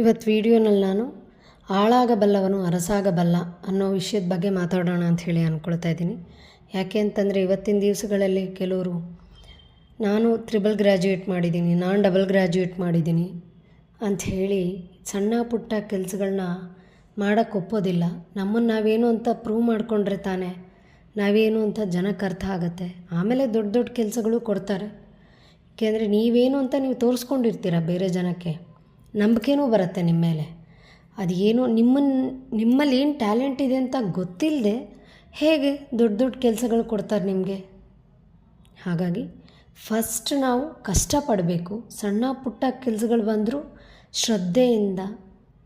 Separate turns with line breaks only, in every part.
ಇವತ್ತು ವಿಡಿಯೋನಲ್ಲಿ ನಾನು ಹಾಳಾಗಬಲ್ಲವನು ಅರಸಾಗಬಲ್ಲ ಅನ್ನೋ ವಿಷಯದ ಬಗ್ಗೆ ಮಾತಾಡೋಣ ಅಂತ ಹೇಳಿ ಅಂದ್ಕೊಳ್ತಾ ಇದ್ದೀನಿ. ಯಾಕೆ ಅಂತಂದರೆ ಇವತ್ತಿನ ದಿವಸಗಳಲ್ಲಿ ಕೆಲವರು, ನಾನು ತ್ರಿಬಲ್ ಗ್ರ್ಯಾಜುಯೇಟ್ ಮಾಡಿದ್ದೀನಿ, ನಾನು ಡಬಲ್ ಗ್ರ್ಯಾಜುಯೇಟ್ ಮಾಡಿದ್ದೀನಿ ಅಂಥೇಳಿ ಸಣ್ಣ ಪುಟ್ಟ ಕೆಲಸಗಳನ್ನ ಮಾಡೋಕ್ಕೆ ಒಪ್ಪೋದಿಲ್ಲ. ನಮ್ಮನ್ನು ನಾವೇನು ಅಂತ ಪ್ರೂವ್ ಮಾಡಿಕೊಂಡ್ರೆ ತಾನೇ ನಾವೇನು ಅಂತ ಜನಕ್ಕೆ ಅರ್ಥ ಆಗುತ್ತೆ. ಆಮೇಲೆ ದೊಡ್ಡ ದೊಡ್ಡ ಕೆಲಸಗಳು ಕೊಡ್ತಾರೆ. ಏಕೆಂದರೆ ನೀವೇನು ಅಂತ ನೀವು ತೋರಿಸ್ಕೊಂಡಿರ್ತೀರ ಬೇರೆ ಜನಕ್ಕೆ. ನಂಬಿಕೆನೂ ಬರುತ್ತೆ ನಿಮ್ಮ ಮೇಲೆ. ಅದು ಏನು ನಿಮ್ಮನ್ನು ನಿಮ್ಮಲ್ಲಿ ಏನು ಟ್ಯಾಲೆಂಟ್ ಇದೆ ಅಂತ ಗೊತ್ತಿಲ್ಲದೆ ಹೇಗೆ ದೊಡ್ಡ ದೊಡ್ಡ ಕೆಲಸಗಳು ಕೊಡ್ತಾರೆ ನಿಮಗೆ? ಹಾಗಾಗಿ ಫಸ್ಟ್ ನಾವು ಕಷ್ಟಪಡಬೇಕು, ಸಣ್ಣ ಪುಟ್ಟ ಕೆಲಸಗಳು ಬಂದರೂ ಶ್ರದ್ಧೆಯಿಂದ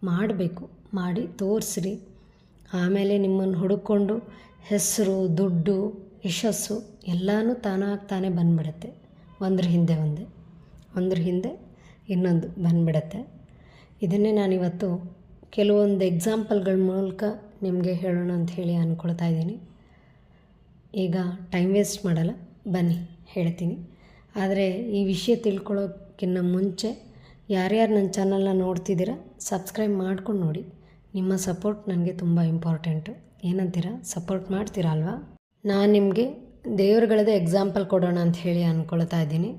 ಮಾಡಬೇಕು, ಮಾಡಿ ತೋರಿಸ್ರಿ. ಆಮೇಲೆ ನಿಮ್ಮನ್ನು ಹುಡುಕೊಂಡು ಹೆಸರು, ದುಡ್ಡು, ಯಶಸ್ಸು ಎಲ್ಲನೂ ತಾನಾಗಿ ತಾನೇ ಬಂದ್ಬಿಡುತ್ತೆ. ಒಂದ್ರ ಹಿಂದೆ ಒಂದೇ. ಒಂದ್ರ ಹಿಂದೆ ಇನ್ನೊಂದು ಬಂದ್ಬಿಡತ್ತೆ. ಇದನ್ನೇ ನಾನಿವತ್ತು ಕೆಲವೊಂದು ಎಕ್ಸಾಂಪಲ್ಗಳ ಮೂಲಕ ನಿಮಗೆ ಹೇಳೋಣ ಅಂತ ಹೇಳಿ ಅಂದ್ಕೊಳ್ತಾ ಇದ್ದೀನಿ. ಈಗ ಟೈಮ್ ವೇಸ್ಟ್ ಮಾಡಲ್ಲ, ಬನ್ನಿ ಹೇಳ್ತೀನಿ. ಆದರೆ ಈ ವಿಷಯ ತಿಳ್ಕೊಳ್ಳೋಕ್ಕಿಂತ ಮುಂಚೆ ಯಾರ್ಯಾರು ನನ್ನ ಚಾನಲ್ನ ನೋಡ್ತಿದ್ದೀರಾ ಸಬ್ಸ್ಕ್ರೈಬ್ ಮಾಡ್ಕೊಂಡು ನೋಡಿ. ನಿಮ್ಮ ಸಪೋರ್ಟ್ ನನಗೆ ತುಂಬ ಇಂಪಾರ್ಟೆಂಟು ಏನಂತೀರಾ ಸಪೋರ್ಟ್ ಮಾಡ್ತೀರಾ ಅಲ್ವಾ? ನಾನು ನಿಮಗೆ ದೇವ್ರುಗಳದೇ ಎಕ್ಸಾಂಪಲ್ ಕೊಡೋಣ ಅಂತ ಹೇಳಿ ಅಂದ್ಕೊಳ್ತಾ ಇದ್ದೀನಿ.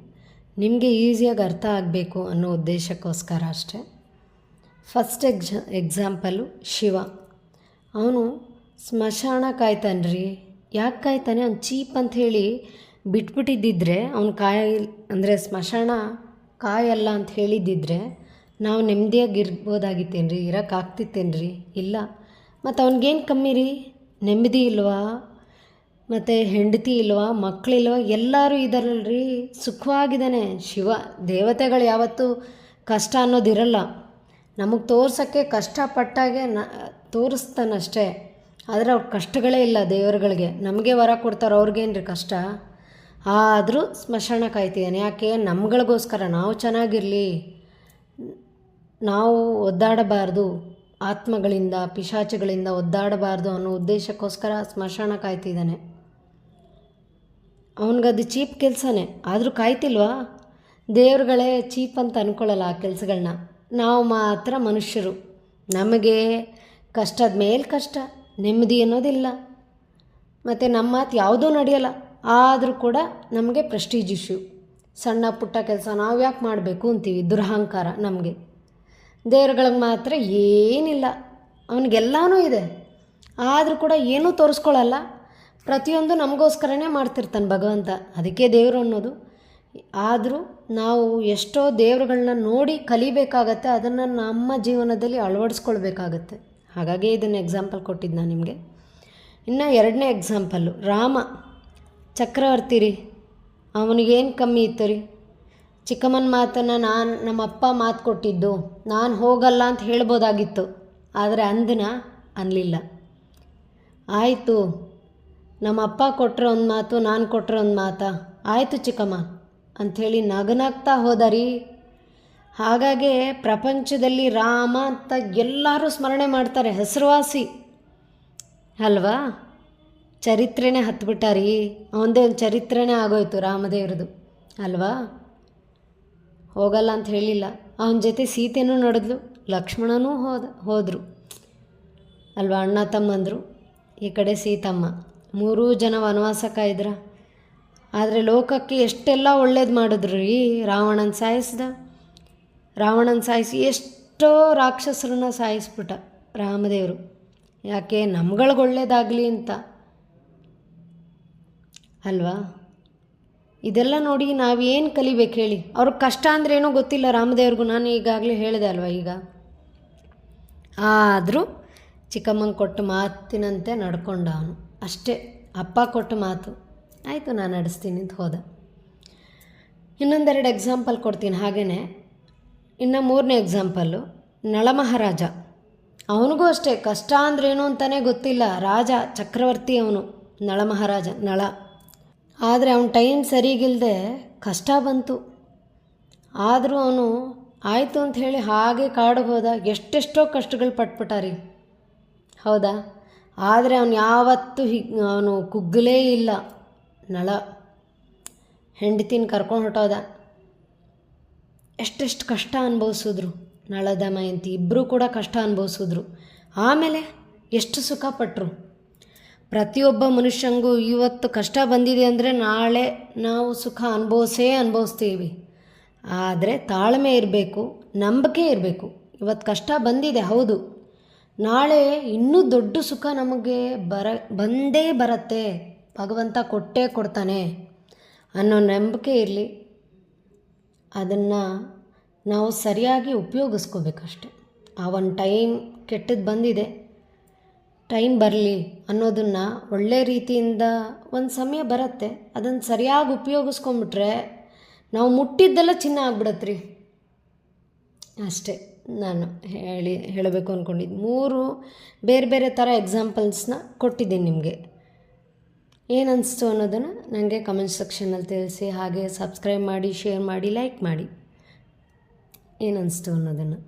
ನಿಮಗೆ ಈಸಿಯಾಗಿ ಅರ್ಥ ಆಗಬೇಕು ಅನ್ನೋ ಉದ್ದೇಶಕ್ಕೋಸ್ಕರ ಅಷ್ಟೇ. ಫಸ್ಟ್ ಎಕ್ಸ ಎಕ್ಸಾಂಪಲು ಶಿವ. ಅವನು ಸ್ಮಶಾನ ಕಾಯ್ತಾನ್ರಿ. ಯಾಕೆ ಕಾಯ್ತಾನೆ? ಅವ್ನು ಚೀಪ್ ಅಂತ ಹೇಳಿ ಬಿಟ್ಬಿಟ್ಟಿದ್ದಿದ್ರೆ, ಅವ್ನು ಕಾಯ, ಅಂದರೆ ಸ್ಮಶಾನ ಕಾಯಲ್ಲ ಅಂತ ಹೇಳಿದ್ದಿದ್ರೆ, ನಾವು ನೆಮ್ಮದಿಯಾಗಿ ಇರ್ಬೋದಾಗಿತ್ತೇನ್ರಿ? ರೀ ಇರೋಕ್ಕಾಗ್ತಿತ್ತೇನು ರೀ ಇಲ್ಲ. ಮತ್ತು ಅವ್ನಿಗೇನು ಕಮ್ಮಿ ರೀ? ನೆಮ್ಮದಿ ಇಲ್ವಾ? ಮತ್ತು ಹೆಂಡತಿ ಇಲ್ವಾ ಮಕ್ಕಳಿಲ್ವಾ ಎಲ್ಲರೂ ಇದ್ದಾರಲ್ರಿ ಸುಖವಾಗಿದ್ದಾನೆ. ಶಿವ, ದೇವತೆಗಳು ಯಾವತ್ತೂ ಕಷ್ಟ ಅನ್ನೋದಿರಲ್ಲ. ನಮಗೆ ತೋರ್ಸೋಕ್ಕೆ ಕಷ್ಟಪಟ್ಟಾಗೆ ನ, ತೋರಿಸ್ತಾನಷ್ಟೇ. ಆದರೆ ಅವ್ರ ಕಷ್ಟಗಳೇ ಇಲ್ಲ ದೇವರುಗಳಿಗೆ. ನಮಗೆ ವರ ಕೊಡ್ತಾರೆ ಅವ್ರಿಗೇನು ರೀ ಕಷ್ಟ? ಆದರೂ ಸ್ಮಶಾನ ಕಾಯ್ತಿದ್ದಾನೆ. ಯಾಕೆ? ನಮ್ಗಳಿಗೋಸ್ಕರ ನಾವು ಚೆನ್ನಾಗಿರಲಿ. ನಾವು ಒದ್ದಾಡಬಾರ್ದು. ಆತ್ಮಗಳಿಂದ, ಪಿಶಾಚಿಗಳಿಂದ ಒದ್ದಾಡಬಾರ್ದು ಅನ್ನೋ ಉದ್ದೇಶಕ್ಕೋಸ್ಕರ ಸ್ಮಶಾನ ಕಾಯ್ತಿದ್ದಾನೆ. ಅವನಿಗದು ಚೀಪ್ ಕೆಲಸನೇ. ಆದರೂ ಕಾಯ್ತಿಲ್ವಾ? ದೇವ್ರುಗಳೇ ಚೀಪ್ ಅಂತ ಅಂದ್ಕೊಳ್ಳಲ್ಲ ಆ ಕೆಲಸಗಳನ್ನ ನಾವು ಮಾತ್ರ ಮನುಷ್ಯರು. ನಮಗೆ ಕಷ್ಟದ ಮೇಲೆ ಕಷ್ಟ, ನೆಮ್ಮದಿ ಅನ್ನೋದಿಲ್ಲ. ಮತ್ತು ನಮ್ಮ ಮಾತು ಯಾವುದೂ ನಡೆಯಲ್ಲ. ಆದರೂ ಕೂಡ ನಮಗೆ ಪ್ರೆಸ್ಟೀಜ್ ಇಶ್ಯೂ ಸಣ್ಣ ಪುಟ್ಟ ಕೆಲಸ ನಾವು ಯಾಕೆ ಮಾಡಬೇಕು ಅಂತೀವಿ? ದುರಹಂಕಾರ ನಮಗೆ. ದೇವ್ರುಗಳಿಗೆ ಮಾತ್ರ ಏನಿಲ್ಲ. ಅವನಿಗೆಲ್ಲನೂ ಇದೆ. ಆದರೂ ಕೂಡ ಏನೂ ತೋರಿಸ್ಕೊಳ್ಳಲ್ಲ ಪ್ರತಿಯೊಂದು ನಮಗೋಸ್ಕರನೇ ಮಾಡ್ತಿರ್ತಾನೆ ಭಗವಂತ. ಅದಕ್ಕೆ ದೇವರು ಅನ್ನೋದು. ಆದರೂ ನಾವು ಎಷ್ಟೋ ದೇವರುಗಳನ್ನ ನೋಡಿ ಕಲಿಬೇಕಾಗತ್ತೆ, ಅದನ್ನು ನಮ್ಮ ಜೀವನದಲ್ಲಿ ಅಳವಡಿಸ್ಕೊಳ್ಬೇಕಾಗತ್ತೆ. ಹಾಗಾಗಿ ಇದನ್ನು ಎಕ್ಸಾಂಪಲ್ ಕೊಟ್ಟಿದ್ದು ನಾನು ನಿಮಗೆ. ಇನ್ನು ಎರಡನೇ ಎಕ್ಸಾಂಪಲ್ಲು ರಾಮ. ಚಕ್ರವರ್ತಿ ರೀ. ಅವನಿಗೇನು ಕಮ್ಮಿ ಇತ್ತು ರೀ? ಚಿಕ್ಕಮ್ಮನ ಮಾತನ್ನು ನಾನು ನಮ್ಮ ಅಪ್ಪ ಮಾತು ಕೊಟ್ಟಿದ್ದು, ನಾನು ಹೋಗಲ್ಲ ಅಂತ ಹೇಳ್ಬೋದಾಗಿತ್ತು. ಆದರೆ ಅಂದನ ಅನ್ನಲಿಲ್ಲ ಆಯಿತು ನಮ್ಮ ಅಪ್ಪ ಕೊಟ್ಟರೆ ಒಂದು ಮಾತು, ನಾನು ಕೊಟ್ಟರೆ ಒಂದು ಮಾತಾ. ಆಯಿತು ಚಿಕ್ಕಮ್ಮ ಅಂಥೇಳಿ ನಗನಾಗ್ತಾ ಹೋದ ರೀ ಹಾಗಾಗಿ ಪ್ರಪಂಚದಲ್ಲಿ ರಾಮ ಅಂತ ಎಲ್ಲರೂ ಸ್ಮರಣೆ ಮಾಡ್ತಾರೆ, ಹೆಸರುವಾಸಿ. ಅಲ್ವಾ? ಚರಿತ್ರೆನೇ ಹತ್ಬಿಟ್ಟ ರೀ ಅವನದೇ ಒಂದು ಚರಿತ್ರೆನೇ ಆಗೋಯ್ತು ರಾಮದೇವ್ರದ್ದು ಅಲ್ವಾ? ಹೋಗಲ್ಲ ಅಂತ ಹೇಳಿಲ್ಲ. ಅವನ ಜೊತೆ ಸೀತೆನೂ ನಡೆದ್ಲು, ಲಕ್ಷ್ಮಣನೂ ಹೋದ, ಹೋದರು. ಅಲ್ವಾ, ಅಣ್ಣ ತಮ್ಮಂದರು? ಈ ಕಡೆ ಸೀತಮ್ಮ. ಮೂರೂ ಜನ ವನವಾಸ ಕಾಯ್ದ್ರ ಆದರೆ ಲೋಕಕ್ಕೆ ಎಷ್ಟೆಲ್ಲ ಒಳ್ಳೇದು ಮಾಡಿದ್ರು ರೀ ರಾವಣನ ಸಾಯಿಸ್ದ. ರಾವಣನ ಸಾಯಿಸಿ ಎಷ್ಟೋ ರಾಕ್ಷಸರನ್ನ ಸಾಯಿಸ್ಬಿಟ್ಟ ರಾಮದೇವರು. ಯಾಕೆ? ನಮ್ಗಳಿಗೆ ಒಳ್ಳೇದಾಗಲಿ ಅಂತ. ಅಲ್ವಾ? ಇದೆಲ್ಲ ನೋಡಿ ನಾವೇನು ಕಲಿಬೇಕು ಹೇಳಿ? ಅವ್ರಿಗೆ ಕಷ್ಟ ಅಂದ್ರೇನೂ ಗೊತ್ತಿಲ್ಲ ರಾಮದೇವ್ರಿಗೂ. ನಾನು ಈಗಾಗಲೇ ಹೇಳಿದೆ ಅಲ್ವಾ ಈಗ? ಆದರೂ ಚಿಕ್ಕಮ್ಮಂಗೆ ಕೊಟ್ಟು ಮಾತಿನಂತೆ ನಡ್ಕೊಂಡ ಅವನು. ಅಷ್ಟೇ, ಅಪ್ಪ ಕೊಟ್ಟು ಮಾತು. ಆಯಿತು, ನಾನು ನಡೆಸ್ತೀನಿ ಅಂತ ಹೋದ. ಇನ್ನೊಂದೆರಡು ಎಕ್ಸಾಂಪಲ್ ಕೊಡ್ತೀನಿ ಹಾಗೆಯೇ ಇನ್ನು ಮೂರನೇ ಎಕ್ಸಾಂಪಲ್ಲು ನಳಮಹಾರಾಜ ಅವನಿಗೂ ಅಷ್ಟೇ, ಕಷ್ಟ ಅಂದ್ರೇನು ಅಂತಲೇ ಗೊತ್ತಿಲ್ಲ. ರಾಜ, ಚಕ್ರವರ್ತಿ ಅವನು ನಳಮಹಾರಾಜ ನಳ. ಆದರೆ ಅವನ ಟೈಮ್ ಸರಿಗಿಲ್ಲದೆ ಕಷ್ಟ ಬಂತು. ಆದರೂ ಅವನು ಆಯಿತು ಅಂತ ಹೇಳಿ ಹಾಗೆ ಕಾಡಿಗೆ ಹೋದ. ಎಷ್ಟೆಷ್ಟೋ ಕಷ್ಟಗಳು ಪಟ್ಬಿಟ್ಟ ರೀ ಹೌದಾ? ಆದರೆ ಅವನು ಯಾವತ್ತೂ ಹಿ, ಅವನು ಕುಗ್ಗಲೇ ಇಲ್ಲ. ನಳ. ಹೆಂಡತಿನ ಕರ್ಕೊಂಡು ಹೊಟ್ಟೋದ ಎಷ್ಟೆಷ್ಟು ಕಷ್ಟ ಅನುಭವಿಸಿದ್ರು ನಳದ ಮಯಂತಿ. ಇಬ್ಬರೂ ಕೂಡ ಕಷ್ಟ ಅನುಭವಿಸಿದ್ರು. ಆಮೇಲೆ ಎಷ್ಟು ಸುಖ ಪಟ್ಟರು ಪ್ರತಿಯೊಬ್ಬ ಮನುಷ್ಯಂಗೂ ಇವತ್ತು ಕಷ್ಟ ಬಂದಿದೆ ಅಂದರೆ ನಾಳೆ ನಾವು ಸುಖ ಅನುಭವಿಸೇ ಅನುಭವಿಸ್ತೀವಿ. ಆದರೆ ತಾಳ್ಮೆ ಇರಬೇಕು, ನಂಬಿಕೆ ಇರಬೇಕು. ಇವತ್ತು ಕಷ್ಟ ಬಂದಿದೆ, ಹೌದು. ನಾಳೆ ಇನ್ನೂ ದೊಡ್ಡ ಸುಖ ನಮಗೆ ಬರ, ಬಂದೇ ಬರತ್ತೆ. ಭಗವಂತ ಕೊಟ್ಟೇ ಕೊಡ್ತಾನೆ ಅನ್ನೋ ನಂಬಿಕೆ ಇರಲಿ. ಅದನ್ನು ನಾವು ಸರಿಯಾಗಿ ಉಪಯೋಗಿಸ್ಕೋಬೇಕಷ್ಟೆ. ಆ ಒಂದು ಟೈಮ್ ಕೆಟ್ಟದ್ದು ಬಂದಿದೆ. ಟೈಮ್ ಬರಲಿ ಅನ್ನೋದನ್ನು ಒಳ್ಳೆ ರೀತಿಯಿಂದ ಒಂದು ಸಮಯ ಬರುತ್ತೆ. ಅದನ್ನು ಸರಿಯಾಗಿ ಉಪಯೋಗಿಸ್ಕೊಂಬಿಟ್ರೆ ನಾವು ಮುಟ್ಟಿದ್ದೆಲ್ಲ ಚಿನ್ನ ಆಗ್ಬಿಡತ್ತೆ ರೀ ಅಷ್ಟೇ. ನಾನು ಹೇಳಿ, ಹೇಳಬೇಕು ಅಂದ್ಕೊಂಡಿದ್ದು ಮೂರು ಬೇರೆ ಬೇರೆ ಥರ ಎಕ್ಸಾಂಪಲ್ಸ್ನ ಕೊಟ್ಟಿದ್ದೀನಿ ನಿಮಗೆ. ಏನು ಅನ್ನಿಸ್ತು ಅನ್ನೋದನ್ನು ನನಗೆ ಕಮೆಂಟ್ ಸೆಕ್ಷನಲ್ಲಿ ತಿಳಿಸಿ, ಹಾಗೆ ಸಬ್ಸ್ಕ್ರೈಬ್ ಮಾಡಿ ಶೇರ್ ಮಾಡಿ ಲೈಕ್ ಮಾಡಿ. ಏನು ಅನ್ನಿಸ್ತು ಅನ್ನೋದನ್ನು.